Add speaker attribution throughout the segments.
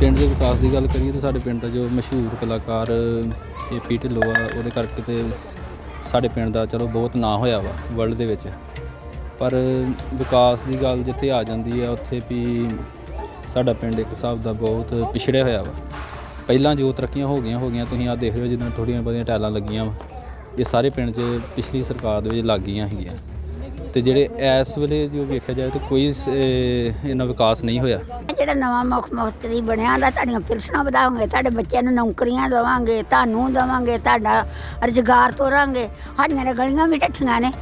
Speaker 1: ਪਿੰਡ ਦੇ ਵਿਕਾਸ ਦੀ ਗੱਲ ਕਰੀਏ ਤਾਂ ਸਾਡੇ ਪਿੰਡ ਦਾ ਜੋ ਮਸ਼ਹੂਰ ਕਲਾਕਾਰ ਏਪੀ ਢਿੱਲੋਂ ਆ, ਉਹਦੇ ਕਰਕੇ ਤੇ ਸਾਡੇ ਪਿੰਡ ਦਾ ਚਲੋ ਬਹੁਤ ਨਾਂ ਹੋਇਆ ਵਾ ਵਰਲਡ ਦੇ ਵਿੱਚ। ਪਰ ਵਿਕਾਸ ਦੀ ਗੱਲ ਜਿੱਥੇ ਆ ਜਾਂਦੀ ਆ, ਉੱਥੇ ਵੀ ਸਾਡਾ ਪਿੰਡ ਇੱਕ ਹਿਸਾਬ ਦਾ ਬਹੁਤ ਪਿਛੜਿਆ ਹੋਇਆ ਵਾ। ਪਹਿਲਾਂ ਜੋ ਤਰੱਕੀਆਂ ਹੋ ਗਈਆਂ ਹੋ ਗਈਆਂ, ਤੁਸੀਂ ਆ ਦੇਖ ਰਹੇ ਹੋ ਜਿੱਦਾਂ ਥੋੜ੍ਹੀਆਂ ਬਹੁਤੀਆਂ ਟੈਲਾਂ ਲੱਗੀਆਂ ਵਾ। ਇਹ ਸਾਰੇ ਪਿੰਡ 'ਚ ਪਿਛਲੀ ਸਰਕਾਰ ਦੇ ਵਿੱਚ ਲੱਗ ਗਈਆਂ ਹੈਗੀਆਂ। ਤੇ ਜਿਹੜੇ ਇਸ ਵੇਲੇ ਜੋ ਵੇਖਿਆ ਜਾਏ ਤਾਂ ਕੋਈ ਇਹਨਾਂ ਵਿਕਾਸ ਨਹੀਂ ਹੋਇਆ।
Speaker 2: ਜਿਹੜਾ ਨਵਾਂ ਮੁੱਖ ਮੰਤਰੀ ਬਣਿਆ ਦਾ ਤੁਹਾਡੀਆਂ ਪਿਲਸਣਾਂ ਵਧਾਵਾਂਗੇ ਤੁਹਾਡੇ ਬੱਚਿਆਂ ਨੂੰ ਨੌਕਰੀਆਂ ਦੇਵਾਂਗੇ ਤੁਹਾਨੂੰ ਦੇਵਾਂਗੇ ਤੁਹਾਡਾ ਰੁਜ਼ਗਾਰ ਤੋਰਾਂਗੇ। ਸਾਡੀਆਂ ਤਾਂ ਗਲੀਆਂ ਵੀ ਢੱਠੀਆਂ ਨੇ।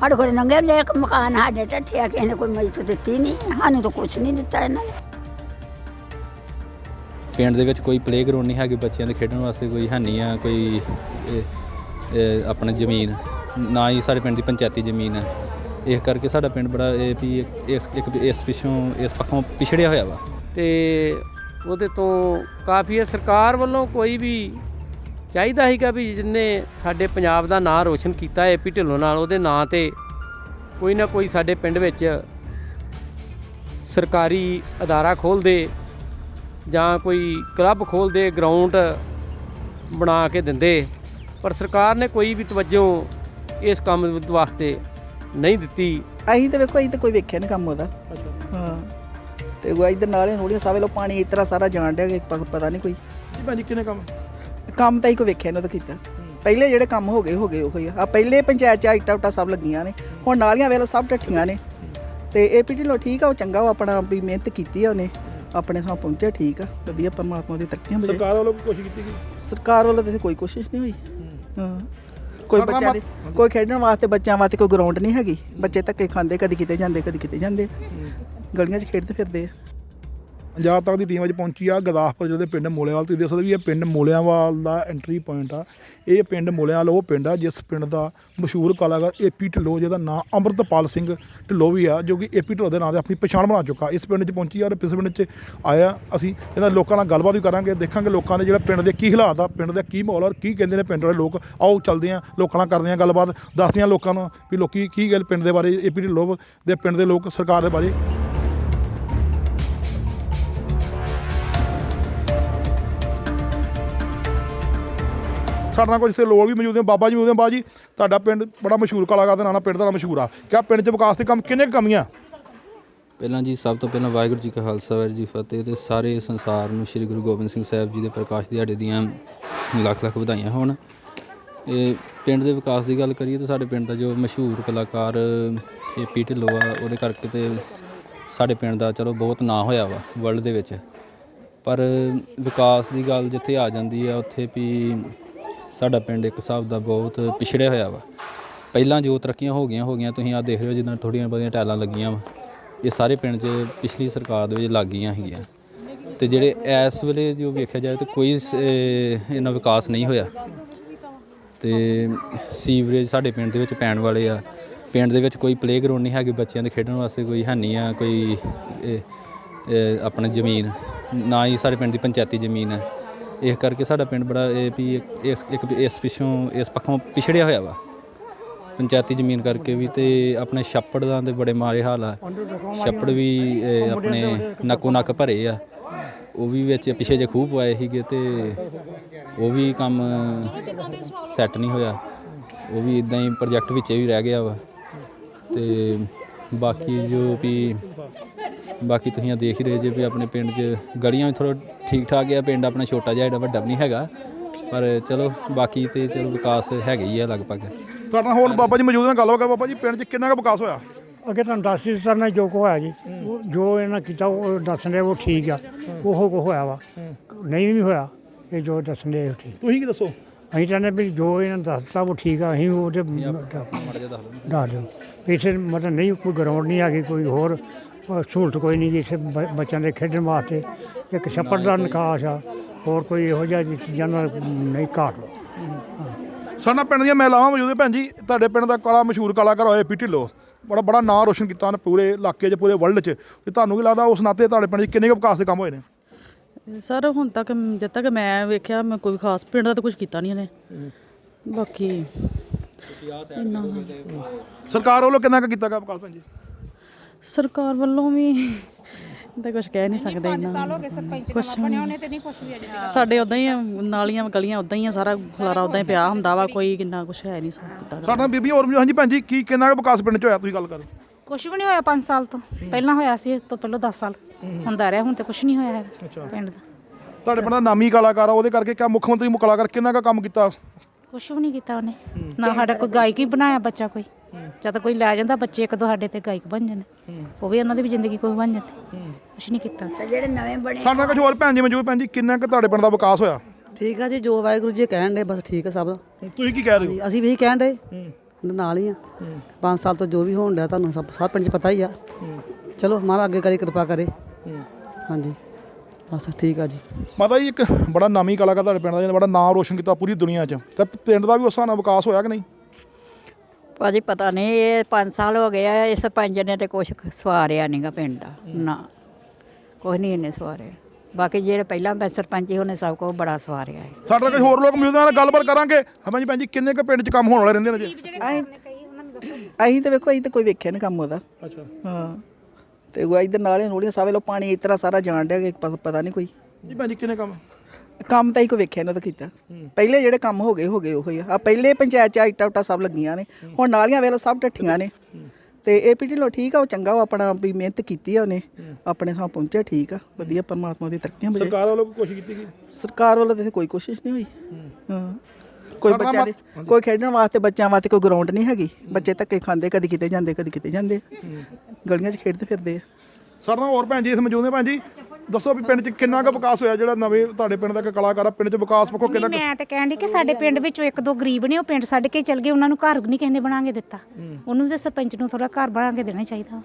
Speaker 2: ਸਾਡੇ ਕੋਲ ਨੰਗੇ ਲੇਕ ਮਕਾਨ ਸਾਡੇ ਢੱਠਿਆ ਕਿਸੇ ਨੇ ਕੋਈ ਮਦਦ ਦਿੱਤੀ ਨਹੀਂ ਸਾਨੂੰ ਤਾਂ ਕੁਝ ਨਹੀਂ ਦਿੱਤਾ ਇਹਨਾਂ ਨੇ।
Speaker 1: ਪਿੰਡ ਦੇ ਵਿੱਚ ਕੋਈ ਪਲੇਗਰਾਉਂਡ ਨਹੀਂ ਹੈਗੇ ਬੱਚਿਆਂ ਦੇ ਖੇਡਣ ਵਾਸਤੇ ਕੋਈ ਹੈ ਨਹੀਂ ਆ ਕੋਈ ਆਪਣਾ ਜ਼ਮੀਨ ਨਾ ਹੀ ਸਾਡੇ ਪਿੰਡ ਦੀ ਪੰਚਾਇਤੀ ਜ਼ਮੀਨ ਹੈ। ਇਸ ਕਰਕੇ ਸਾਡਾ ਪਿੰਡ ਬੜਾ ਇਹ ਵੀ ਇਸ ਇੱਕ ਇਸ ਪਿੱਛੋਂ ਇਸ ਪੱਖੋਂ ਪਿਛੜਿਆ ਹੋਇਆ ਵਾ।
Speaker 3: ਤੇ ਉਹਦੇ ਤੋਂ ਕਾਫੀ ਹੈ। ਸਰਕਾਰ ਵੱਲੋਂ ਕੋਈ ਵੀ ਚਾਹੀਦਾ ਸੀਗਾ ਵੀ ਜਿੰਨੇ ਸਾਡੇ ਪੰਜਾਬ ਦਾ ਨਾਂ ਰੋਸ਼ਨ ਕੀਤਾ ਹੈ ਏਪੀ ਢਿੱਲੋਂ ਨਾਲ, ਉਹਦੇ ਨਾਂ ਤੇ ਕੋਈ ਨਾ ਕੋਈ ਸਾਡੇ ਪਿੰਡ ਵਿੱਚ ਸਰਕਾਰੀ ਅਦਾਰਾ ਖੋਲ੍ਹ ਦੇ ਜਾਂ ਕੋਈ ਕਲੱਬ ਖੋਲ੍ਹ ਦੇ, ਗਰਾਊਂਡ ਬਣਾ ਕੇ ਦਿੰਦੇ। ਪਰ ਸਰਕਾਰ ਨੇ ਕੋਈ ਵੀ ਤਵੱਜੋ ਇਸ ਕੰਮ ਵਾਸਤੇ ਨਹੀਂ ਦਿੱਤੀ।
Speaker 4: ਅਸੀਂ ਤਾਂ ਵੇਖੋ ਅਸੀਂ ਤਾਂ ਕੋਈ ਵੇਖਿਆ ਨਹੀਂ ਕੰਮ ਉਹਦਾ। ਹਾਂ। ਤੇ ਉਹ ਇਧਰ ਨਾਲੇ ਨੋੜੀਆਂ ਸਾਰੇ ਲੋ ਪਾਣੀ ਇਸ ਤਰ੍ਹਾਂ ਸਾਰਾ ਜਾਣ ਡਿਆ ਕਿ ਪ- ਪਤਾ ਨਹੀਂ ਕੋਈ।
Speaker 5: ਜੀ ਭਾਜੀ ਕਿੰਨੇ ਕੰਮ?
Speaker 4: ਕੰਮ ਤਾਂ ਹੀ ਕੋਈ ਵੇਖਿਆ ਨਹੀਂ ਉਹਦਾ ਕੀਤਾ। ਪਹਿਲੇ ਜਿਹੜੇ ਕੰਮ ਹੋ ਗਏ ਹੋ ਗਏ ਉਹੀ ਆ। ਆਹ ਪਹਿਲੇ ਪੰਚਾਇਤ ਚ ਆ ਇੱਟਾਂ ਉੱਟਾਂ ਸਭ ਲੱਗੀਆਂ ਨੇ। ਹੁਣ ਨਾਲੀਆਂ ਵੇਲੋ ਸਭ ਟੱਠੀਆਂ ਨੇ। ਤੇ ਏਪੀਟੀ ਲੋ ਠੀਕ ਆ ਉਹ ਚੰਗਾ ਉਹ ਆਪਣਾ ਵੀ ਮਿਹਨਤ ਕੀਤੀ ਆ ਉਹਨੇ। ਆਪਣੇ ਥਾਂ ਪਹੁੰਚਿਆ ਠੀਕ ਆ। ਵਧੀਆ ਪਰਮਾਤਮਾ ਦੀ ਤਰੱਕੀਆਂ
Speaker 5: ਸਰਕਾਰ ਵੱਲੋਂ ਕੋਈ ਕੋਸ਼ਿਸ਼ ਕੀਤੀ ਗਈ
Speaker 4: ਸਰਕਾਰ ਵੱਲੋਂ ਤਾਂ ਇੱਥੇ ਕੋਈ ਕੋਸ਼ਿਸ਼ ਨਹੀਂ ਹੋਈ। ਹਾਂ। ਕੋਈ ਬੱਚਿਆਂ ਦੇ ਕੋਈ ਖੇਡਣ ਵਾਸਤੇ ਬੱਚਿਆਂ ਵਾਸਤੇ ਕੋਈ ਗਰਾਊਂਡ ਨਹੀਂ ਹੈਗੀ। ਬੱਚੇ ਧੱਕੇ ਖਾਂਦੇ ਕਦੀ ਕਿਤੇ ਜਾਂਦੇ ਕਦੀ ਕਿਤੇ ਜਾਂਦੇ। ਗਲੀਆਂ 'ਚ ਖੇਡਦੇ ਫਿਰਦੇ ਆ।
Speaker 5: ਪੰਜਾਬ ਤੱਕ ਦੀ ਟੀਮ ਅੱਜ ਪਹੁੰਚੀ ਆ ਗਦਾਫਪੁਰ ਜਿਹਦੇ ਪਿੰਡ ਮੋਲੇਵਾਲ। ਤੁਸੀਂ ਦੇਖ ਸਕਦੇ ਵੀ ਇਹ ਪਿੰਡ ਮੋਲੇਵਾਲ ਦਾ ਐਂਟਰੀ ਪੁਆਇੰਟ ਆ। ਇਹ ਪਿੰਡ ਮੋਲੇਵਾਲ, ਉਹ ਪਿੰਡ ਆ ਜਿਸ ਪਿੰਡ ਦਾ ਮਸ਼ਹੂਰ ਕਲਾਕਾਰ ਏਪੀ ਢਿੱਲੋਂ, ਜਿਹਦਾ ਨਾਮ ਅੰਮ੍ਰਿਤਪਾਲ ਸਿੰਘ ਢਿੱਲੋਂ ਵੀ ਆ, ਜੋ ਕਿ ਏਪੀ ਢਿੱਲੋਂ ਦੇ ਨਾਂ ਤੇ ਆਪਣੀ ਪਛਾਣ ਬਣਾ ਚੁੱਕਾ। ਇਸ ਪਿੰਡ 'ਚ ਪਹੁੰਚੀ ਆ ਔਰ ਇਸ ਪਿੰਡ 'ਚ ਆਇਆ ਅਸੀਂ। ਇਹਨਾਂ ਲੋਕਾਂ ਨਾਲ ਗੱਲਬਾਤ ਵੀ ਕਰਾਂਗੇ, ਦੇਖਾਂਗੇ ਲੋਕਾਂ ਦੇ ਜਿਹੜਾ ਪਿੰਡ ਦੇ ਕੀ ਹਾਲਾਤ ਆ, ਪਿੰਡ ਦਾ ਕੀ ਮਾਹੌਲ ਆ ਔਰ ਕੀ ਕਹਿੰਦੇ ਨੇ ਪਿੰਡ ਵਾਲੇ ਲੋਕ। ਆਓ ਚੱਲਦੇ ਆ, ਲੋਕਾਂ ਨਾਲ ਕਰਦੇ ਆ ਗੱਲਬਾਤ, ਦੱਸਦੇ ਆ ਲੋਕਾਂ ਨੂੰ ਵੀ ਲੋਕੀ ਕੀ ਗੱਲ ਪਿੰਡ ਦੇ ਬਾਰੇ ਏਪੀ ਢਿੱਲੋਂ ਦੇ ਪਿੰਡ ਦੇ ਲੋਕ, ਸਰਕਾਰ ਦੇ ਬਾਰੇ। ਸਾਡੇ ਨਾਲ ਕੁਝ ਸੇ ਲੋਕ ਵੀ ਮੌਜੂਦ ਨੇ ਬਾਬਾ ਜੀ ਮੌਜੂਦ ਨੇ, ਬਾਬਾ ਜੀ, ਤੁਹਾਡਾ ਪਿੰਡ ਬੜਾ ਮਸ਼ਹੂਰ ਕਲਾਕਾਰ ਦਾ ਨਾਮ ਪਿੰਡ ਦਾ ਮਸ਼ਹੂਰ ਆ। ਕਿਆ ਪਿੰਡ 'ਚ ਵਿਕਾਸ ਦੇ ਕੰਮ, ਕਿੰਨੇ ਕੁ ਕਮੀਆਂ?
Speaker 1: ਪਹਿਲਾਂ ਜੀ ਸਭ ਤੋਂ ਪਹਿਲਾਂ ਵਾਹਿਗੁਰੂ ਜੀ ਕਾ ਖਾਲਸਾ, ਵਾਹਿਗੁਰੂ ਜੀ ਫਤਿਹ ਤੇ ਸਾਰੇ ਸੰਸਾਰ ਨੂੰ ਸ੍ਰੀ ਗੁਰੂ ਗੋਬਿੰਦ ਸਿੰਘ ਸਾਹਿਬ ਜੀ ਦੇ ਪ੍ਰਕਾਸ਼ ਦਿਹਾੜੇ ਦੀਆਂ ਲੱਖ ਲੱਖ ਵਧਾਈਆਂ ਹੋਣ। ਇਹ ਪਿੰਡ ਦੇ ਵਿਕਾਸ ਦੀ ਗੱਲ ਕਰੀਏ ਤਾਂ ਸਾਡੇ ਪਿੰਡ ਦਾ ਜੋ ਮਸ਼ਹੂਰ ਕਲਾਕਾਰ ਏਪੀ ਢਿੱਲੋਂ ਆ, ਉਹਦੇ ਕਰਕੇ ਤੇ ਸਾਡੇ ਪਿੰਡ ਦਾ ਚਲੋ ਬਹੁਤ ਨਾਂ ਹੋਇਆ ਵਾ ਵਰਲਡ ਦੇ ਵਿੱਚ। ਪਰ ਵਿਕਾਸ ਦੀ ਗੱਲ ਜਿੱਥੇ ਆ ਜਾਂਦੀ ਆ, ਉੱਥੇ ਵੀ ਸਾਡਾ ਪਿੰਡ ਇੱਕ ਹਿਸਾਬ ਦਾ ਬਹੁਤ ਪਿਛੜਿਆ ਹੋਇਆ ਵਾ। ਪਹਿਲਾਂ ਜੋ ਤਰੱਕੀਆਂ ਹੋ ਗਈਆਂ ਹੋ ਗਈਆਂ, ਤੁਸੀਂ ਆ ਦੇਖ ਰਹੇ ਹੋ ਜਿੱਦਾਂ ਥੋੜ੍ਹੀਆਂ ਬਹੁਤੀਆਂ ਟੈਲਾਂ ਲੱਗੀਆਂ ਵਾ। ਇਹ ਸਾਰੇ ਪਿੰਡ 'ਚ ਪਿਛਲੀ ਸਰਕਾਰ ਦੇ ਵਿੱਚ ਲੱਗ ਗਈਆਂ ਹੈਗੀਆਂ। ਤੇ ਜਿਹੜੇ ਇਸ ਵੇਲੇ ਜੋ ਵੇਖਿਆ ਜਾਏ ਤਾਂ ਕੋਈ ਸ- ਇਹ ਇਹਨਾਂ ਵਿਕਾਸ ਨਹੀਂ ਹੋਇਆ। ਤੇ ਸੀਵਰੇਜ ਸਾਡੇ ਪਿੰਡ ਦੇ ਵਿੱਚ ਪੈਣ ਵਾਲੇ ਆ। ਪਿੰਡ ਦੇ ਵਿੱਚ ਕੋਈ ਪਲੇਗਰਾਉਂਡ ਨਹੀਂ ਹੈਗੇ, ਬੱਚਿਆਂ ਦੇ ਖੇਡਣ ਵਾਸਤੇ ਕੋਈ ਹੈ ਆ, ਕੋਈ ਆਪਣਾ ਜ਼ਮੀਨ। ਨਾ ਹੀ ਸਾਡੇ ਪਿੰਡ ਦੀ ਪੰਚਾਇਤੀ ਜ਼ਮੀਨ ਹੈ ਇਸ ਕਰਕੇ ਸਾਡਾ ਪਿੰਡ ਬੜਾ ਇਹ ਵੀ ਇਸ, ਇੱਕ ਇਸ ਪਿੱਛੋਂ, ਇਸ ਪੱਖੋਂ ਪਿਛੜਿਆ ਹੋਇਆ ਵਾ। ਪੰਚਾਇਤੀ ਜ਼ਮੀਨ ਕਰਕੇ ਵੀ ਤੇ ਆਪਣੇ ਛੱਪੜ ਦਾ ਤੇ ਬੜੇ ਮਾਰੇ ਹਾਲ ਆ। ਛੱਪੜ ਵੀ ਆਪਣੇ ਨੱਕੋ ਨੱਕ ਭਰੇ ਆ। ਉਹ ਵੀ ਵਿੱਚ ਪਿਛੇ ਜੇ ਖੂਹ ਪਾਏ ਸੀਗੇ ਤੇ ਉਹ ਵੀ ਕੰਮ ਸੈੱਟ ਨਹੀਂ ਹੋਇਆ। ਉਹ ਵੀ ਇਦਾਂ ਹੀ ਪ੍ਰੋਜੈਕਟ ਵਿੱਚ ਵੀ ਰਹਿ ਗਿਆ ਵਾ। ਤੇ ਬਾਕੀ ਜੋ ਵੀ ਬਾਕੀ ਤੁਸੀਂ ਆ ਦੇਖ ਹੀ ਰਹੇ ਜੇ ਵੀ ਆਪਣੇ ਪਿੰਡ 'ਚ ਗਲੀਆਂ ਵੀ ਥੋੜਾ ਠੀਕ ਠਾਕ ਆ ਪਿੰਡ ਆਪਣਾ ਛੋਟਾ ਜਿਹਾ ਏਡਾ ਵੱਡਾ ਵੀ ਨਹੀਂ ਹੈਗਾ। ਪਰ ਚਲੋ ਬਾਕੀ ਤੇ ਚਲੋ ਵਿਕਾਸ ਹੈਗਾ ਹੀ ਆ ਲਗਭਗ।
Speaker 5: ਤੁਹਾਡਾ ਹੋਰ ਬਾਬਾ ਜੀ ਮੌਜੂਦ ਨੇ ਗੱਲਬਾਤ ਕਰ ਬਾਬਾ ਜੀ ਪਿੰਡ 'ਚ ਕਿੰਨਾ ਕੁ ਵਿਕਾਸ ਹੋਇਆ?
Speaker 6: ਅੱਗੇ ਤੁਹਾਨੂੰ ਦੱਸ ਦਿੱਤਾ ਮੈਂ ਜੋ ਕੋ ਹੋਇਆ ਜੀ। ਉਹ ਜੋ ਇਹਨਾਂ ਕੀਤਾ ਉਹ ਦੱਸਣ ਦੇ ਉਹ ਠੀਕ ਆ। ਉਹ ਕੋ ਹੋਇਆ ਵਾ। ਨਹੀਂ ਵੀ ਹੋਇਆ ਇਹ ਜੋ ਦੱਸਣ ਦੇ ਠੀਕ।
Speaker 5: ਤੁਸੀਂ ਕੀ ਦੱਸੋ?
Speaker 6: ਅਸੀਂ ਚਾਹੁੰਦੇ ਵੀ ਜੋ ਇਹਨਾਂ ਦੱਸਤਾ ਉਹ ਠੀਕ ਆ। ਅਸੀਂ ਉਹਦੇ ਦੱਸ ਦਿਓ। ਇੱਥੇ ਮਤਲਬ ਨਹੀਂ ਕੋਈ ਗਰਾਊਂਡ ਨਹੀਂ ਹੈਗੀ ਕੋਈ ਹੋਰ ਸਹੂਲਤ ਕੋਈ ਨਹੀਂ ਜੀ ਇੱਥੇ ਬ- ਬੱਚਿਆਂ ਦੇ ਖੇਡਣ ਵਾਸਤੇ ਇੱਕ ਛੱਪੜ ਦਾ ਨਿਕਾਸ ਆ ਹੋਰ ਕੋਈ ਇਹੋ ਜਿਹਾ ਜੀ ਚੀਜ਼ਾਂ ਨਾਲ ਨਹੀਂ ਘਾਟ।
Speaker 5: ਸਾਡਾ ਪਿੰਡ ਦੀਆਂ ਮਹਿਲਾਵਾਂ ਮੌਜੂਦ ਨੇ ਭੈਣ ਜੀ ਤੁਹਾਡੇ ਪਿੰਡ ਦਾ ਕਾਲਾ ਮਸ਼ਹੂਰ ਕਲਾਕਾਰ ਹੋਇਆ ਏਪੀ ਢਿੱਲੋਂ ਬੜਾ ਬੜਾ ਨਾਮ ਰੋਸ਼ਨ ਕੀਤਾ ਉਹਨੇ ਪੂਰੇ ਇਲਾਕੇ 'ਚ ਪੂਰੇ ਵਰਲਡ 'ਚ। ਤੇ ਤੁਹਾਨੂੰ ਕੀ ਲੱਗਦਾ ਉਸ ਨਾਤੇ ਤੁਹਾਡੇ ਪਿੰਡ 'ਚ ਕਿੰਨੇ ਕੁ ਵਿਕਾਸ ਦੇ ਕੰਮ ਹੋਏ ਨੇ?
Speaker 7: ਸਰ ਹੁਣ ਤੱਕ ਜਦ ਤੱਕ ਮੈਂ ਵੇਖਿਆ ਮੈਂ ਕੋਈ ਖਾਸ ਪਿੰਡ ਦਾ ਤਾਂ ਕੁਝ ਕੀਤਾ ਨਹੀਂ ਇਹਨੇ। ਬਾਕੀ ਇੰਨਾ
Speaker 5: ਸਰਕਾਰ ਵੱਲੋਂ ਕਿੰਨਾ ਕੁ ਕੀਤਾ ਗਿਆ ਵਿਕਾਸ ਭੈਣ ਜੀ?
Speaker 7: ਸਰਕਾਰ ਵੱਲੋਂ ਵੀ ਤੇ ਕੁਝ ਕਹਿ ਨਹੀਂ ਸਕਦੇ ਇੰਨਾ ਸਾਲ ਹੋ ਗਏ ਸਰਪੰਚ ਬਣਿਆ ਉਹਨੇ ਤੇ ਨਹੀਂ ਕੁਝ ਵੀ ਸਾਡੇ ਉਦਾਂ ਹੀ ਆ, ਨਾਲੀਆਂ ਗਲੀਆਂ ਉਦਾਂ ਹੀ ਆ ਸਾਰਾ ਖਲਾਰਾ ਉਦਾਂ ਹੀ ਪਿਆ ਹੁੰਦਾ ਵਾ ਕੋਈ ਕਿੰਨਾ ਕੁਝ ਹੈ ਨਹੀਂ ਸਕਦਾ
Speaker 5: ਸਾਡਾ ਬੀਬੀ ਹੋਰ ਵੀ ਹਾਂਜੀ ਭੈਣ ਜੀ ਕੀ ਕਿੰਨਾ ਕੁ ਵਿਕਾਸ ਪਿੰਡ ਚ ਹੋਇਆ ਤੁਸੀਂ ਗੱਲ ਕਰੋ।
Speaker 8: ਕੁਛ ਵੀ ਨਹੀਂ ਹੋਇਆ 5 ਸਾਲ ਤੋਂ। ਪਹਿਲਾਂ ਹੋਇਆ ਸੀ ਇਸ ਤੋਂ ਪਹਿਲਾਂ 10 ਸਾਲ। ਹੁੰਦਾ ਰਿਹਾ ਹੁਣ ਤੇ ਕੁਛ ਨਹੀਂ ਹੋਇਆ ਹੈਗਾ ਪਿੰਡ ਦਾ।
Speaker 5: ਤੁਹਾਡੇ ਪਿੰਡ ਦਾ ਨਾਮੀ ਕਲਾਕਾਰ ਆ ਉਹਦੇ ਕਰਕੇ ਕਿਆ ਮੁੱਖ ਮੰਤਰੀ ਮੁੱਖ ਕਲਾਕਾਰ ਕਿੰਨਾ ਕੁ ਕੰਮ ਕੀਤਾ?
Speaker 8: ਕੁਛ ਵੀ ਨਹੀਂ ਕੀਤਾ ਉਹਨੇ। ਨਾ ਸਾਡਾ ਕੋਈ ਗਾਇਕ ਹੀ ਬਣਾਇਆ ਬੱਚਾ ਕੋਈ। ਜਦ ਕੋਈ ਲੈ ਜਾਂਦਾ ਬੱਚੇ ਇੱਕ ਦੋ ਸਾਡੇ ਤੇ ਗਾਇਕ ਬਣ ਜਾਂਦੇ। ਉਹ ਵੀ ਉਹਨਾਂ ਦੀ ਵੀ ਜ਼ਿੰਦਗੀ ਕੋਈ ਬਣ ਜਾਂਦੀ। ਕੁਛ ਨਹੀਂ ਕੀਤਾ।
Speaker 2: ਤੇ ਜਿਹੜੇ ਨਵੇਂ ਬਣੇ
Speaker 5: ਸਾਡਾ ਕੁਝ ਹੋਰ ਭੈਣ ਜੀ ਮਨਜੂਰ ਭੈਣ ਜੀ ਕਿੰਨਾ ਕੁ ਤੁਹਾਡੇ ਪਿੰਡ ਦਾ ਵਿਕਾਸ ਹੋਇਆ?
Speaker 9: ਠੀਕ ਆ ਜੀ ਜੋ ਵਾਹਿਗੁਰੂ ਜੀ ਕਹਿਣ ਦੇ ਬਸ ਠੀਕ ਆ ਸਭ।
Speaker 5: ਤੁਸੀਂ ਕੀ ਕਹਿ ਰਹੇ ਹੋ?
Speaker 9: ਅਸੀਂ ਵੀ ਇਹੀ ਕਹਿਣ ਦੇ ਨਾਲ ਹੀ ਆ। 5 ਸਾਲ ਤੋਂ ਜੋ ਵੀ ਹੋਣ ਡਿਆ ਤੁਹਾਨੂੰ ਸਭ ਸਭ ਪਿੰਡ 'ਚ ਪਤਾ ਹੀ ਆ। ਚਲੋ ਮਹਾਰਾਜ ਅੱਗੇ ਕਰੀ ਕਿਰਪਾ ਕਰੇ। ਹਾਂਜੀ। ਬਸ ਠੀਕ ਆ ਜੀ।
Speaker 5: ਮਾਤਾ ਜੀ ਇੱਕ ਬੜਾ ਨਾਮੀ ਕਲਾਕਾਰ ਤੁਹਾਡੇ ਪਿੰਡ ਦਾ ਜਿਹਨੇ ਬੜਾ ਨਾਮ ਰੋਸ਼ਨ ਕੀਤਾ ਪੂਰੀ ਦੁਨੀਆ 'ਚ। ਤਾਂ ਪਿੰਡ ਦਾ ਵੀ ਉਸ ਹਿਸਾਬ ਨਾਲ ਵਿਕਾਸ ਹੋਇਆ ਕਿ ਨਹੀਂ?
Speaker 10: ਭਾਜੀ ਪਤਾ ਨਹੀਂ ਇਹ 5 ਸਾਲ ਹੋ ਗਏ ਆ ਇਸ ਪੰਜ ਨੇ ਤੇ ਕੁਛ ਸਵਾਰਿਆ ਨਹੀਂਗਾ ਪਿੰਡ ਦਾ ਨਾ। ਕੁਛ ਨਹੀਂ ਇਹਨੇ ਸਵਾਰਿਆ। ਬਾਕੀ ਜਿਹੜੇ ਪਹਿਲਾਂ ਪੈ ਸਰਪੰਚ ਸੀ ਉਹਨੇ ਸਭ ਕੁਛ ਬੜਾ ਸਵਾਰਿਆ ਹੈ
Speaker 5: ਸਾਡੇ ਨਾਲ ਕੁਝ ਹੋਰ ਲੋਕ ਮਿਲਦੇ ਨਾਲ ਗੱਲਬਾਤ ਕਰਾਂਗੇ। ਹਾਂ ਜੀ ਭੈਣ ਜੀ ਕਿੰਨੇ ਕੁ ਪਿੰਡ 'ਚ ਕੰਮ ਹੋਣ ਵਾਲੇ ਰਹਿੰਦੇ ਨੇ ਜੀ
Speaker 4: ਅਸੀਂ ਅਸੀਂ ਤਾਂ ਵੇਖੋ ਅਸੀਂ ਤਾਂ ਕੋਈ ਵੇਖਿਆ ਨਹੀਂ ਕੰਮ ਉਹਦਾ।
Speaker 5: ਅੱਛਾ।
Speaker 4: ਹਾਂ। ਤੇ ਉਹ ਇਧਰ ਨਾਲੇ ਨੋੜੀਆਂ ਸਾਵੇ ਲੋ ਪਾਣੀ ਇਸ ਤਰ੍ਹਾਂ ਸਾਰਾ ਜਾਣ ਡਿਆ ਕਿ ਪਤਾ ਪਤਾ ਨਹੀਂ ਕੋਈ।
Speaker 5: ਜੀ ਭੈਣ ਜੀ ਕਿੰਨੇ ਕੰਮ?
Speaker 4: ਕੰਮ ਤਾਂ ਹੀ ਕੋਈ ਵੇਖਿਆ ਨਹੀਂ ਉਹਦਾ ਕੀਤਾ। ਪਹਿਲੇ ਜਿਹੜੇ ਕੰਮ ਹੋ ਗਏ ਹੋ ਗਏ ਉਹੀ ਆ। ਆਹ ਪਹਿਲੇ ਪੰਚਾਇਤ ਚ ਇੱਟਾਂ ਉੱਟਾਂ ਸਭ ਲੱਗੀਆਂ ਨੇ। ਹੁਣ ਨਾਲੀਆਂ ਵੇਲੇ ਸਭ ਢੱਠੀਆਂ ਨੇ। ਤੇ ਇਹ ਪੀਟੀ ਲੋ ਠੀਕ ਆ ਉਹ ਚੰਗਾ ਉਹ ਆਪਣਾ ਵੀ ਮਿਹਨਤ ਕੀਤੀ ਆ ਉਹਨੇ। ਆਪਣੇ ਥਾਂ ਪਹੁੰਚਿਆ ਠੀਕ ਆ। ਵਧੀਆ ਪਰਮਾਤਮਾ ਦੀ ਤਰੱਕੀਆਂ ਬਜਾਏ
Speaker 5: ਸਰਕਾਰ ਵੱਲੋਂ ਕੋਈ ਕੋਸ਼ਿਸ਼ ਕੀਤੀ ਗਈ
Speaker 4: ਸਰਕਾਰ ਵੱਲੋਂ ਤਾਂ ਕੋਈ ਕੋਸ਼ਿਸ਼ ਨਹੀਂ ਹੋਈ। ਹਾਂ। ਕੋਈ ਬੱਚਾ ਦੇ ਕੋਈ ਖੇਡਣ ਵਾਸਤੇ ਬੱਚਿਆਂ ਵਾਸਤੇ ਕੋਈ ਗਰਾਊਂਡ ਨਹੀਂ ਹੈਗੀ। ਬੱਚੇ ਧੱਕੇ ਖਾਂਦੇ ਕਦੀ ਕਿਤੇ ਜਾਂਦੇ ਕਦੀ ਕਿਤੇ ਜਾਂਦੇ। ਗਲੀਆਂ 'ਚ ਖੇਡਦੇ ਫਿਰਦੇ ਆ।
Speaker 5: ਨਾਲ ਹੋਰ ਭੈਣ ਜੀ ਇਸ ਮੌਜੂਦ ਨੇ ਭੈਣ ਜੀ। ਦੱਸੋ ਵੀ ਪਿੰਡ 'ਚ ਕਿੰਨਾ ਕੁ ਵਿਕਾਸ ਹੋਇਆ ਜਿਹੜਾ ਨਵੇਂ ਤੁਹਾਡੇ ਪਿੰਡ ਦਾ ਇੱਕ ਕਲਾਕਾਰ ਆ ਪਿੰਡ 'ਚ ਵਿਕਾਸ ਪੱਖੋਂ ਕਿੰਨਾ ਕੁ
Speaker 8: ਮੈਂ ਤਾਂ ਕਹਿਣ ਦੀ ਕਿ ਸਾਡੇ ਪਿੰਡ ਵਿੱਚੋਂ ਇੱਕ ਦੋ ਗਰੀਬ ਨੇ ਉਹ ਪਿੰਡ ਛੱਡ ਕੇ ਚਲ ਗਏ ਉਹਨਾਂ ਨੂੰ ਘਰ ਨਹੀਂ ਕਿਸੇ ਨੇ ਬਣਾ ਕੇ ਦਿੱਤਾ। ਉਹਨੂੰ ਤੇ ਸਰਪੰਚ ਨੂੰ ਥੋੜਾ ਘਰ ਬਣਾ ਕੇ ਦੇਣਾ ਚਾਹੀਦਾ।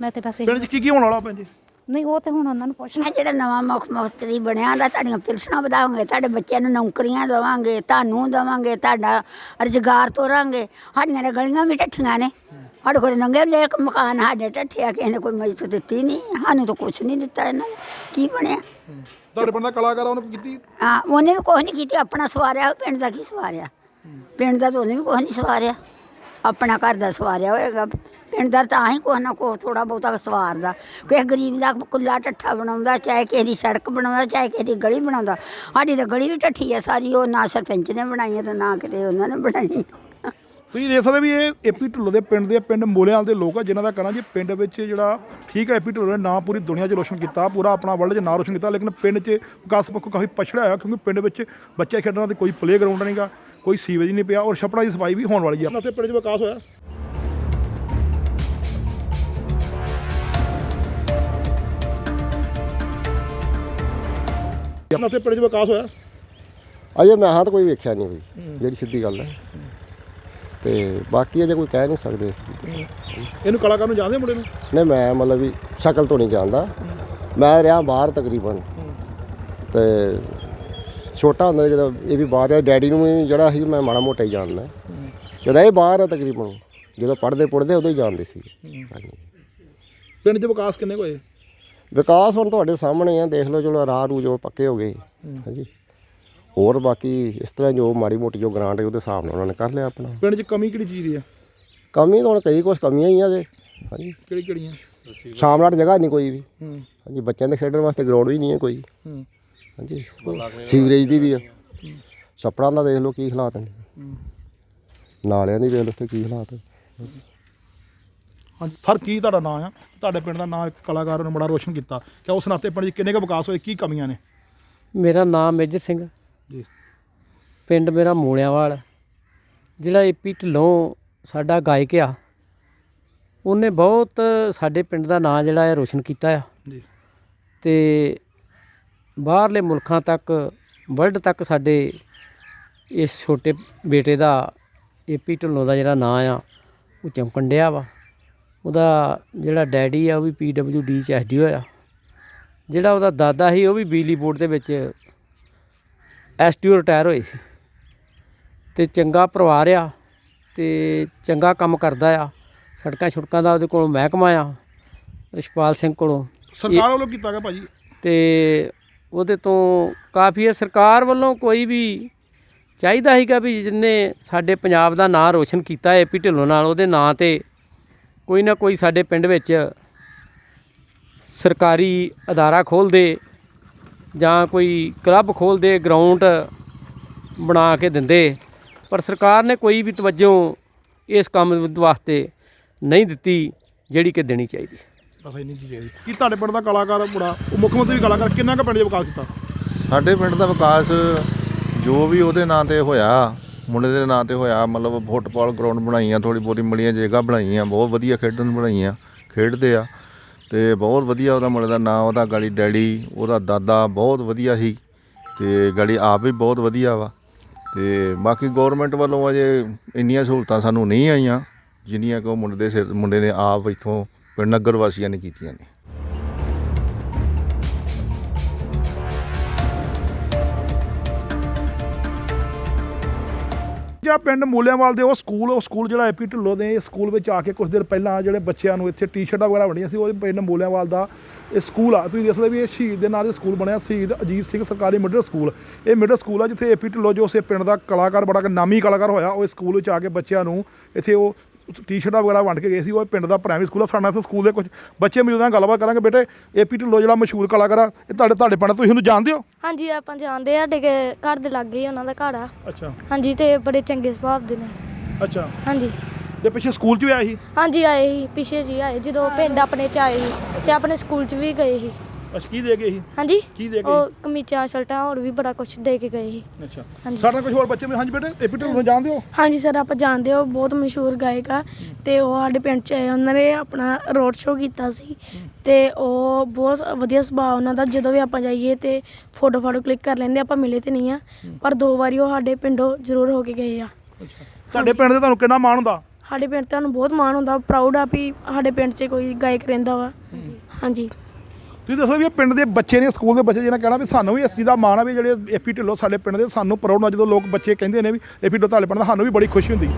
Speaker 8: ਮੈਂ ਤੇ ਬਸ ਇਹ
Speaker 5: ਪਿੰਡ 'ਚ ਕੀ ਕੀ ਹੋਣ ਵਾਲਾ ਜੀ?
Speaker 8: ਨਹੀਂ ਉਹ ਤੇ ਹੁਣ ਉਹਨਾਂ ਨੂੰ ਪੁੱਛਣਾ।
Speaker 2: ਜਿਹੜਾ ਨਵਾਂ ਮੁੱਖ ਮੰਤਰੀ ਬਣਿਆ ਦਾ ਤੁਹਾਡੀਆਂ ਪਿਲਸਣਾਂ ਵਧਾਵਾਂਗੇ ਤੁਹਾਡੇ ਬੱਚਿਆਂ ਨੂੰ ਨੌਕਰੀਆਂ ਦੇਵਾਂਗੇ ਤੁਹਾਨੂੰ ਦੇਵਾਂਗੇ ਤੁਹਾਡਾ ਰੁਜ਼ਗਾਰ ਤੋਰਾਂਗੇ। ਸਾਡੀਆਂ ਤਾਂ ਗਲੀਆਂ ਵੀ ਢੱਠੀਆਂ ਨੇ। ਸਾਡੇ ਕੋਲ ਨੰਗੇ ਲੇਕ ਮਕਾਨ ਸਾਡੇ ਢੱਠਿਆ ਕਿਸੇ ਨੇ ਕੋਈ ਮਦਦ ਦਿੱਤੀ ਨਹੀਂ ਸਾਨੂੰ ਤਾਂ ਕੁਝ ਨਹੀਂ ਦਿੱਤਾ ਇਹਨਾਂ ਨੇ ਕੀ ਬਣਿਆ
Speaker 5: ਤੁਹਾਡੇ ਪਿੰਡ ਦਾ ਕਲਾਕਾਰ ਆ ਉਹਨੇ ਕੋਈ ਕੀਤੀ
Speaker 2: ਹਾਂ ਉਹਨੇ ਵੀ ਕੁਛ ਨਹੀਂ ਕੀਤੀ ਆਪਣਾ ਸਵਾਰਿਆ ਪਿੰਡ ਦਾ ਕੀ ਸਵਾਰਿਆ ਪਿੰਡ ਦਾ ਤਾਂ ਉਹਨੇ ਵੀ ਕੁਛ ਨਹੀਂ ਸਵਾਰਿਆ ਆਪਣਾ ਘਰ ਦਾ ਸਵਾਰਿਆ ਹੋਏਗਾ ਪਿੰਡ ਦਾ ਤਾਂ ਹੀ ਕੁਛ ਨਾ ਕੁਛ ਥੋੜਾ ਬਹੁਤਾ ਸਵਾਰਦਾ ਕਿਸੇ ਗਰੀਬ ਦਾ ਕੁੱਲਾ ਟੱਠਾ ਬਣਾਉਂਦਾ ਚਾਹੇ ਕਿਸੇ ਦੀ ਸੜਕ ਬਣਾਉਂਦਾ ਚਾਹੇ ਕਿਸੇ ਦੀ ਗਲੀ ਬਣਾਉਂਦਾ ਸਾਡੀ ਤਾਂ ਗਲੀ ਵੀ ਟੱਠੀ ਹੈ ਸਾਰੀ ਉਹ ਨਾ ਸਰਪੰਚ ਨੇ ਬਣਾਈ ਹੈ ਤੇ ਨਾ ਕਿਤੇ ਉਹਨਾਂ ਨੇ ਬਣਾਈ
Speaker 5: ਤੁਸੀਂ ਦੇਖ ਸਕਦੇ ਵੀ ਇਹ ਏਪੀ ਢਿੱਲੋਂ ਦੇ ਪਿੰਡ ਦੇ ਪਿੰਡ ਮੋਲਿਆਲ ਦੇ ਲੋਕ ਆ ਜਿਨ੍ਹਾਂ ਦਾ ਕਹਿਣਾ ਜੀ ਪਿੰਡ ਵਿੱਚ ਜਿਹੜਾ ਠੀਕ ਹੈ ਏਪੀ ਢਿੱਲੋਂ ਨੇ ਨਾਂ ਪੂਰੀ ਦੁਨੀਆ 'ਚ ਰੋਸ਼ਨ ਕੀਤਾ ਪੂਰਾ ਆਪਣਾ ਵਰਲਡ 'ਚ ਨਾਂ ਰੋਸ਼ਨ ਕੀਤਾ ਲੇਕਿਨ ਪਿੰਡ 'ਚ ਵਿਕਾਸ ਪੱਖੋਂ ਕਾਫੀ ਪਛੜਿਆ ਹੋਇਆ ਕਿਉਂਕਿ ਪਿੰਡ ਵਿੱਚ ਬੱਚੇ ਖੇਡਣ ਦਾ ਕੋਈ ਪਲੇ ਗਰਾਊਂਡ ਨਹੀਂਗਾ ਕੋਈ ਸੀਵੇਜ ਨਹੀਂ ਪਿਆ ਔਰ ਛਪੜਾ ਦੀ ਸਫ਼ਾਈ ਵੀ ਹੋਣ ਵਾਲੀ ਆ। ਉੱਥੇ ਪਿੰਡ 'ਚ ਵਿਕਾਸ ਹੋਇਆ। ਆਪਣਾ ਉੱਥੇ ਪਿੰਡ 'ਚ ਵਿਕਾਸ ਹੋਇਆ।
Speaker 11: ਅਜੇ ਮੈਂ ਹਾਂ ਤਾਂ ਕੋਈ ਵੇਖਿਆ ਨਹੀਂ ਬਈ ਜਿਹੜੀ ਸਿੱਧੀ ਗੱਲ ਹੈ। ਤੇ ਬਾਕੀ ਅਜੇ ਕੋਈ ਕਹਿ ਨਹੀਂ ਸਕਦੇ।
Speaker 5: ਇਹਨੂੰ ਕਲਾਕਾਰ ਨੂੰ ਜਾਣਦੇ ਮੁੰਡੇ ਨੂੰ?
Speaker 11: ਨਹੀਂ ਮੈਂ ਮਤਲਬ ਵੀ ਸ਼ਕਲ ਤੋਂ ਨਹੀਂ ਜਾਣਦਾ। ਮੈਂ ਰਿਹਾ ਬਾਹਰ ਤਕਰੀਬਨ। ਤੇ ਛੋਟਾ ਹੁੰਦਾ ਜਦੋਂ ਇਹ ਵੀ ਬਾਹਰ ਆ ਡੈਡੀ ਨੂੰ ਵੀ ਜਿਹੜਾ ਸੀ ਮੈਂ ਮਾੜਾ ਮੋਟਾ ਹੀ ਜਾਣਦਾ। ਜਦੋਂ ਇਹ ਬਾਹਰ ਆ ਤਕਰੀਬਨ ਜਦੋਂ ਪੜ੍ਹਦੇ ਪੜ੍ਹਦੇ ਉਦੋਂ ਹੀ ਜਾਣਦੇ ਸੀ। ਹਾਂਜੀ।
Speaker 5: ਪਿੰਡ 'ਚ ਵਿਕਾਸ ਕਿੰਨੇ ਹੋਏ?
Speaker 11: ਵਿਕਾਸ ਹੁਣ ਤੁਹਾਡੇ ਸਾਹਮਣੇ ਆ ਦੇਖ ਲਓ ਚਲੋ ਰਾਹ ਰੂ ਜੋ ਪੱਕੇ ਹੋ ਗਏ। ਹਾਂਜੀ। ਹੋਰ ਬਾਕੀ ਇਸ ਤਰ੍ਹਾਂ ਜੋ ਮਾੜੀ ਮੋਟੀ ਜੋ ਗ੍ਰਾਂਟ ਹੈ ਉਹਦੇ ਹਿਸਾਬ ਨਾਲ ਉਹਨਾਂ ਨੇ ਕਰ ਲਿਆ ਆਪਣਾ।
Speaker 5: ਪਿੰਡ 'ਚ ਕਮੀ ਕਿਹੜੀ ਚੀਜ਼ ਦੀ ਆ?
Speaker 11: ਕਮੀ ਤਾਂ ਹੁਣ ਕਈ ਕੁਛ ਕਮੀਆਂ ਹੀ ਆ ਜੇ। ਹਾਂਜੀ।
Speaker 5: ਕਿਹੜੀ ਕਿਹੜੀਆਂ?
Speaker 11: ਸ਼ਾਮ ਨਾਲ ਜਗ੍ਹਾ ਨਹੀਂ ਕੋਈ ਵੀ।
Speaker 5: ਹੂੰ।
Speaker 11: ਹਾਂਜੀ ਬੱਚਿਆਂ ਦੇ ਖੇਡਣ ਵਾਸਤੇ ਗਰਾਊਂਡ ਵੀ ਨਹੀਂ ਹੈ ਕੋਈ।
Speaker 5: ਹੂੰ।
Speaker 11: ਹਾਂਜੀ ਸੀਵਰੇਜ ਦੀ ਵੀ ਆ। ਛੱਪੜਾਂ ਦਾ ਦੇਖ ਲਓ ਕੀ ਹਾਲਾਤ ਨੇ। ਨਾਲਿਆਂ ਦੀ ਦੇਖ ਲਓ ਉੱਥੇ ਕੀ ਹਾਲਾਤ ਹੈ।
Speaker 5: ਹਾਂਜੀ ਸਰ ਕੀ ਤੁਹਾਡਾ ਨਾਮ ਆ? ਤੁਹਾਡੇ ਪਿੰਡ ਦਾ ਨਾਮ ਇੱਕ ਕਲਾਕਾਰ ਨੇ ਬੜਾ ਰੋਸ਼ਨ ਕੀਤਾ। ਕਿ ਉਸ ਨਾਤੇ ਪਿੰਡ 'ਚ ਕਿੰਨੇ ਕੁ ਵਿਕਾਸ ਹੋਏ? ਕੀ ਕਮੀਆਂ ਨੇ?
Speaker 3: ਮੇਰਾ ਨਾਮ ਮੇਜਰ ਸਿੰਘ ਪਿੰਡ ਮੇਰਾ ਮੂਲਿਆਂਵਾਲ ਜਿਹੜਾ ਏਪੀ ਢਿੱਲੋਂ ਸਾਡਾ ਗਾਇਕ ਆ। ਉਹਨੇ ਬਹੁਤ ਸਾਡੇ ਪਿੰਡ ਦਾ ਨਾਂ ਜਿਹੜਾ ਹੈ ਰੋਸ਼ਨ ਕੀਤਾ ਆ।
Speaker 5: ਜੀ।
Speaker 3: ਤੇ ਬਾਹਰਲੇ ਮੁਲਕਾਂ ਤੱਕ ਵਰਲਡ ਤੱਕ ਸਾਡੇ ਇਸ ਛੋਟੇ ਬੇਟੇ ਦਾ ਏਪੀ ਢਿੱਲੋਂ ਦਾ ਜਿਹੜਾ ਨਾਂ ਆ ਉਹ ਚਮਕਣ ਡਿਆ ਵਾ। ਉਹਦਾ ਜਿਹੜਾ ਡੈਡੀ ਆ ਉਹ ਵੀ ਪੀਡਬਲਯੂਡੀ ਚ ਐਸਡੀ ਹੋਇਆ ਜਿਹੜਾ ਉਹਦਾ ਦਾਦਾ ਸੀ ਉਹ ਵੀ ਬਿਜਲੀ ਬੋਰਡ ਦੇ ਵਿੱਚ ਐਸਟੀਓ ਰਿਟਾਇਰ ਹੋਏ ਸੀ। ਤੇ ਚੰਗਾ ਪਰਿਵਾਰ ਆ ਤੇ ਚੰਗਾ ਕੰਮ ਕਰਦਾ ਆ। ਸੜਕਾਂ ਛੁੜਕਾਂ ਦਾ ਉਹਦੇ ਕੋਲ ਮਹਿਕਮਾ ਆ ਰਿਸ਼ਪਾਲ ਸਿੰਘ ਕੋਲੋਂ।
Speaker 5: ਸਰਕਾਰ ਵੱਲੋਂ ਕੀਤਾ ਗਿਆ ਭਾਜੀ?
Speaker 3: ਤੇ ਉਹਦੇ ਤੋਂ ਕਾਫੀ ਹੈ ਸਰਕਾਰ ਵੱਲੋਂ ਕੋਈ ਵੀ ਚਾਹੀਦਾ ਸੀਗਾ ਵੀ ਜਿੰਨੇ ਸਾਡੇ ਪੰਜਾਬ ਦਾ ਨਾਂ ਰੋਸ਼ਨ ਕੀਤਾ ਹੈ ਏਪੀ ਢਿੱਲੋਂ ਨਾਲ ਉਹਦੇ ਨਾਂ ਤੇ ਕੋਈ ਨਾ ਕੋਈ ਸਾਡੇ ਪਿੰਡ ਵਿੱਚ ਸਰਕਾਰੀ ਅਦਾਰਾ ਖੋਲ੍ਹਦੇ ਜਾਂ ਕੋਈ ਕਲੱਬ ਖੋਲ੍ਹਦੇ ਗਰਾਊਂਡ ਬਣਾ ਕੇ ਦਿੰਦੇ। ਪਰ ਸਰਕਾਰ ਨੇ ਕੋਈ ਵੀ ਤਵੱਜੋ ਇਸ ਕੰਮ ਵਾਸਤੇ ਨਹੀਂ ਦਿੱਤੀ ਜਿਹੜੀ ਕਿ ਦੇਣੀ ਚਾਹੀਦੀ।
Speaker 5: ਬਸ ਇੰਨੀ ਚੀਜ਼ ਹੈ ਜੀ। ਕੀ ਤੁਹਾਡੇ ਪਿੰਡ ਦਾ ਕਲਾਕਾਰ ਮੁੰਡਾ ਉਹ ਮੁੱਖ ਮੰਤਰੀ ਕਲਾਕਾਰ ਕਿੰਨਾ ਕੁ ਪਿੰਡ 'ਚ ਵਿਕਾਸ ਕੀਤਾ?
Speaker 12: ਸਾਡੇ ਪਿੰਡ ਦਾ ਵਿਕਾਸ ਜੋ ਵੀ ਉਹਦੇ ਨਾਂ ਤੇ ਹੋਇਆ ਮੁੰਡੇ ਦੇ ਨਾਂ ਤੇ ਹੋਇਆ ਮਤਲਬ ਫੁੱਟਬਾਲ ਗਰਾਊਂਡ ਬਣਾਈਆਂ ਥੋੜੀ ਬਹੁਤੀ ਮੜੀਆਂ ਜਗ੍ਹਾ ਬਣਾਈਆਂ ਬਹੁਤ ਵਧੀਆ ਖੇਡਣ ਨੂੰ ਬਣਾਈਆਂ ਖੇਡਦੇ ਆ ਤੇ ਬਹੁਤ ਵਧੀਆ ਉਹਦਾ ਮੁੰਡੇ ਦਾ ਨਾਂ ਉਹਦਾ ਗਾੜੀ ਡੈਡੀ ਉਹਦਾ ਦਾਦਾ ਬਹੁਤ ਵਧੀਆ ਸੀ ਤੇ ਗਾੜੀ ਆਪ ਵੀ ਬਹੁਤ ਵਧੀਆ ਵਾ। ਤੇ ਬਾਕੀ ਗਵਰਨਮੈਂਟ ਵੱਲੋਂ ਅਜੇ ਇੰਨੀਆਂ ਸਹੂਲਤਾਂ ਸਾਨੂੰ ਨਹੀਂ ਆਈਆਂ, ਜਿੰਨੀਆਂ ਕਿ ਉਹ ਮੁੰਡੇ ਦੇ ਸਿਰ, ਮੁੰਡੇ ਨੇ ਆਪ ਇੱਥੋਂ ਪਿੰਡ ਨਗਰ ਵਾਸੀਆਂ ਨੇ ਕੀਤੀਆਂ ਨੇ।
Speaker 5: ਜਾਂ ਪਿੰਡ ਮੂਲਿਆਂਵਾਲ ਦੇ, ਉਹ ਸਕੂਲ ਉਹ ਸਕੂਲ ਜਿਹੜਾ ਐਪੀ ਢਿੱਲੋਂ ਦੇ ਇਸ ਸਕੂਲ ਵਿੱਚ ਆ ਕੇ ਕੁਝ ਦਿਨ ਪਹਿਲਾਂ ਜਿਹੜੇ ਬੱਚਿਆਂ ਨੂੰ ਇੱਥੇ ਟੀ-ਸ਼ਰਟਾਂ ਵਗੈਰਾ ਵੰਡੀਆਂ ਸੀ, ਉਹ ਪਿੰਡ ਮੂਲਿਆਂਵਾਲ ਦਾ ਇਹ ਸਕੂਲ ਆ। ਤੁਸੀਂ ਦੱਸਦੇ ਵੀ ਇਹ ਸ਼ਹੀਦ ਦੇ ਨਾਂ ਦੇ ਸਕੂਲ ਬਣਿਆ, ਸ਼ਹੀਦ ਅਜੀਤ ਸਿੰਘ ਸਰਕਾਰੀ ਮਿਡਲ ਸਕੂਲ ਇਹ ਮਿਡਲ ਸਕੂਲ ਆ ਜਿੱਥੇ ਐਪੀ ਢਿੱਲੋਂ ਜੋ ਸੇ ਪਿੰਡ ਦਾ ਕਲਾਕਾਰ, ਬੜਾ ਨਾਮੀ ਕਲਾਕਾਰ ਹੋਇਆ, ਉਹ ਇਸ ਸਕੂਲ ਵਿੱਚ ਆ ਕੇ ਬੱਚਿਆਂ ਨੂੰ ਇੱਥੇ ਉਹ ਟੀ-ਸ਼ਰਟਾਂ ਵਗੈਰਾ ਵੰਡ ਕੇ ਗਏ ਸੀ ਉਹ ਪਿੰਡ ਦਾ ਪ੍ਰਾਇਮਰੀ ਸਕੂਲ ਆ ਸਾਡਾ ਇੱਥੇ ਸਕੂਲ ਦੇ ਕੁਝ ਬੱਚੇ ਮੌਜੂਦ ਨਾਲ ਗੱਲਬਾਤ ਕਰਾਂਗੇ ਬੇਟੇ। ਏਪੀ ਢਿੱਲੋਂ ਜਿਹੜਾ ਮਸ਼ਹੂਰ ਕਲਾਕਾਰ ਆ ਇਹ ਤੁਹਾਡੇ ਤੁਹਾਡੇ ਪਿੰਡ ਤੁਸੀਂ ਉਹਨੂੰ ਜਾਣਦੇ ਹੋ?
Speaker 13: ਹਾਂਜੀ ਆਪਾਂ ਜਾਣਦੇ ਆ ਸਾਡੇ ਘਰ ਦੇ ਲਾਗੇ ਹੀ ਉਹਨਾਂ ਦਾ ਘਰ ਆ।
Speaker 5: ਅੱਛਾ।
Speaker 13: ਹਾਂਜੀ ਤੇ ਬੜੇ ਚੰਗੇ ਸੁਭਾਅ ਦੇ ਨੇ।
Speaker 5: ਅੱਛਾ।
Speaker 13: ਹਾਂਜੀ।
Speaker 5: ਤੇ ਪਿੱਛੇ ਸਕੂਲ 'ਚ ਵੀ ਆਇਆ ਸੀ?
Speaker 13: ਹਾਂਜੀ ਆਏ ਸੀ ਪਿੱਛੇ ਜੀ ਆਏ ਜਦੋਂ ਪਿੰਡ ਆਪਣੇ ਚ ਆਏ ਸੀ ਤੇ ਆਪਣੇ ਸਕੂਲ ਚ ਵੀ ਗਏ ਸੀ।
Speaker 5: ਅੱਛਾ ਕੀ ਦੇ ਗਏ ਸੀ?
Speaker 13: ਹਾਂਜੀ।
Speaker 5: ਕੀ ਦੇ ਗਏ
Speaker 13: ਉਹ ਕਮੀਜ਼ਾਂ ਸ਼ਰਟਾਂ ਹੋਰ ਵੀ ਬੜਾ ਕੁਝ ਦੇ ਕੇ ਗਏ ਸੀ।
Speaker 5: ਅੱਛਾ।
Speaker 13: ਹਾਂਜੀ।
Speaker 5: ਸਾਡੇ ਕੁਝ ਹੋਰ ਬੱਚੇ ਵੀ ਹਾਂਜੀ ਬੇਟੇ ਏਪੀ ਢਿੱਲੋਂ ਨੂੰ ਜਾਣਦੇ ਹੋ?
Speaker 13: ਹਾਂਜੀ ਸਰ ਆਪਾਂ ਜਾਣਦੇ ਹੋ ਬਹੁਤ ਮਸ਼ਹੂਰ ਗਾਇਕ ਆ ਤੇ ਉਹ ਸਾਡੇ ਪਿੰਡ ਚ ਆਏ ਉਹਨਾਂ ਨੇ ਆਪਣਾ ਰੋਡ ਸ਼ੋਅ ਕੀਤਾ ਸੀ ਤੇ ਉਹ ਬਹੁਤ ਵਧੀਆ ਸੁਭਾਅ ਉਹਨਾਂ ਦਾ ਜਦੋਂ ਵੀ ਆਪਾਂ ਜਾਈਏ ਤੇ ਫੋਟੋ ਫੋਟੋ ਕਲਿੱਕ ਕਰ ਲੈਂਦੇ ਆਪਾਂ ਮਿਲੇ ਤੇ ਨਹੀਂ ਆ ਪਰ ਦੋ ਵਾਰੀ ਉਹ ਸਾਡੇ ਪਿੰਡੋਂ ਜ਼ਰੂਰ ਹੋ ਕੇ ਗਏ ਆ।
Speaker 5: ਤੁਹਾਡੇ ਪਿੰਡ ਦੇ ਤੁਹਾਨੂੰ ਕਿੰਨਾ ਮਾਣ ਹੁੰਦਾ?
Speaker 13: ਸਾਡੇ ਪਿੰਡ ਤੁਹਾਨੂੰ ਬਹੁਤ ਮਾਣ ਹੁੰਦਾ ਪ੍ਰਾਊਡ ਆ ਵੀ ਸਾਡੇ ਪਿੰਡ 'ਚ ਕੋਈ ਗਾਇਕ ਰਹਿੰਦਾ ਵਾ। ਹਾਂਜੀ।
Speaker 5: ਤੁਸੀਂ ਦੱਸੋ ਵੀ ਇਹ ਪਿੰਡ ਦੇ ਬੱਚੇ ਨੇ, ਸਕੂਲ ਦੇ ਬੱਚੇ ਜਿਹਨਾਂ ਕਹਿਣਾ ਵੀ ਸਾਨੂੰ ਵੀ ਇਸ ਚੀਜ਼ ਦਾ ਮਾਣ ਆ ਵੀ ਜਿਹੜੇ ਏਪੀ ਢਿੱਲੋਂ ਸਾਡੇ ਪਿੰਡ ਦੇ ਸਾਨੂੰ ਪ੍ਰਾਊਡ ਨਾਲ ਜਦੋਂ ਲੋਕ ਬੱਚੇ ਕਹਿੰਦੇ ਨੇ ਵੀ ਏਪੀ ਢਿੱਲੋਂ ਤੁਹਾਡੇ ਪਿੰਡ ਦਾ, ਸਾਨੂੰ ਵੀ ਬੜੀ ਖੁਸ਼ੀ ਹੁੰਦੀ।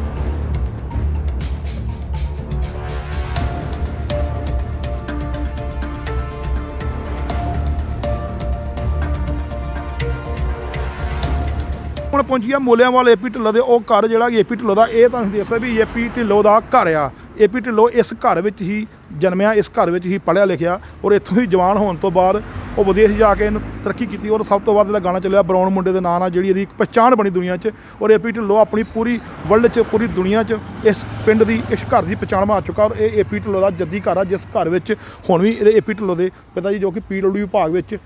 Speaker 5: ਹੁਣ ਪਹੁੰਚੀ ਆ ਮੋਲਿਆਂਵਾਲ ਏਪੀ ਢਿੱਲੋਂ ਦੇ, ਉਹ ਘਰ ਜਿਹੜਾ ਏਪੀ ਢਿੱਲੋਂ ਦਾ, ਇਹ ਤੁਹਾਨੂੰ ਦੱਸਦਾ ਵੀ ਏਪੀ ਢਿੱਲੋਂ ਦਾ ਘਰ ਆ। ਏਪੀ ਢਿੱਲੋਂ ਇਸ ਘਰ ਵਿੱਚ ਹੀ ਜਨਮਿਆ, ਇਸ ਘਰ ਵਿੱਚ ਹੀ ਪੜ੍ਹਿਆ, ਲਿਖਿਆ ਔਰ ਇੱਥੋਂ ਹੀ ਜਵਾਨ ਹੋਣ ਤੋਂ ਬਾਅਦ ਉਹ ਵਿਦੇਸ਼ ਜਾ ਕੇ ਇਹਨੂੰ ਤਰੱਕੀ ਕੀਤੀ ਔਰ ਸਭ ਤੋਂ ਵੱਧ ਇਹਦਾ ਗਾਣਾ ਚੱਲਿਆ ਬਰਾਉਨ ਮੁੰਡੇ ਦੇ ਨਾਂ ਨਾਲ, ਜਿਹੜੀ ਇਹਦੀ ਇੱਕ ਪਛਾਣ ਬਣੀ ਦੁਨੀਆ 'ਚ ਔਰ ਏਪੀ ਢਿੱਲੋਂ ਆਪਣੀ ਪੂਰੀ ਵਰਲਡ 'ਚ, ਪੂਰੀ ਦੁਨੀਆ 'ਚ ਇਸ ਪਿੰਡ ਦੀ, ਇਸ ਘਰ ਦੀ ਪਛਾਣ ਬਣਾ ਚੁੱਕਾ ਔਰ ਇਹ ਏਪੀ ਢਿੱਲੋਂ ਦਾ ਜੱਦੀ ਘਰ ਆ, ਜਿਸ ਘਰ ਵਿੱਚ ਹੁਣ ਵੀ ਇਹਦੇ ਏਪੀ ਢਿੱਲੋਂ ਦੇ ਪਿਤਾ ਜੀ ਜੋ ਕਿ ਪੀਡਬਲਿਊ ਵਿਭਾਗ ਵਿੱਚ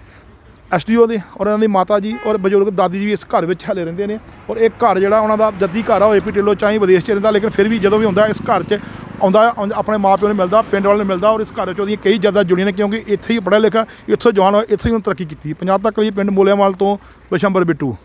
Speaker 5: ਐਸਡੀਓ ਦੇ ਔਰ ਇਹਨਾਂ ਦੀ ਮਾਤਾ ਜੀ ਔਰ ਬਜ਼ੁਰਗ ਦਾਦੀ ਜੀ ਵੀ ਇਸ ਘਰ ਵਿੱਚ ਹਲੇ ਰਹਿੰਦੇ ਨੇ ਔਰ ਇਹ ਘਰ ਜਿਹੜਾ ਉਹਨਾਂ ਦਾ ਜੱਦੀ ਘਰ ਆ, ਉਹ ਏਪੀ ਢਿੱਲੋਂ ਚਾਹੀ ਵਿਦੇਸ਼ 'ਚ ਰਹਿੰਦਾ, ਲੇਕਿਨ ਫਿਰ ਵੀ ਜਦੋਂ ਵੀ ਹੁੰਦਾ ਇਸ ਘਰ 'ਚ ਆਉਂਦਾ ਆਉਂਦਾ- ਆਪਣੇ ਮਾਪਿਓ ਨੂੰ ਮਿਲਦਾ, ਪਿੰਡ ਵਾਲਿਆਂ ਨੂੰ ਮਿਲਦਾ ਔਰ ਇਸ ਘਰ ਵਿੱਚ ਉਹਦੀਆਂ ਕਈ ਜ਼ਿਆਦਾ ਜੁੜੀਆਂ ਨੇ ਕਿਉਂਕਿ ਇੱਥੇ ਹੀ ਪੜ੍ਹਿਆ ਲਿਖਿਆ, ਇੱਥੋਂ ਜਵਾਨ ਹੋਇਆ ਇੱਥੇ ਹੀ ਉਹਨੇ ਤਰੱਕੀ ਕੀਤੀ। ਪੰਜਾਬ ਤੱਕ ਲਈ ਪਿੰਡ ਮੂਲਿਆਂਵਾਲ ਤੋਂ ਬਸ਼ੰਬਰ ਬਿੱਟੂ।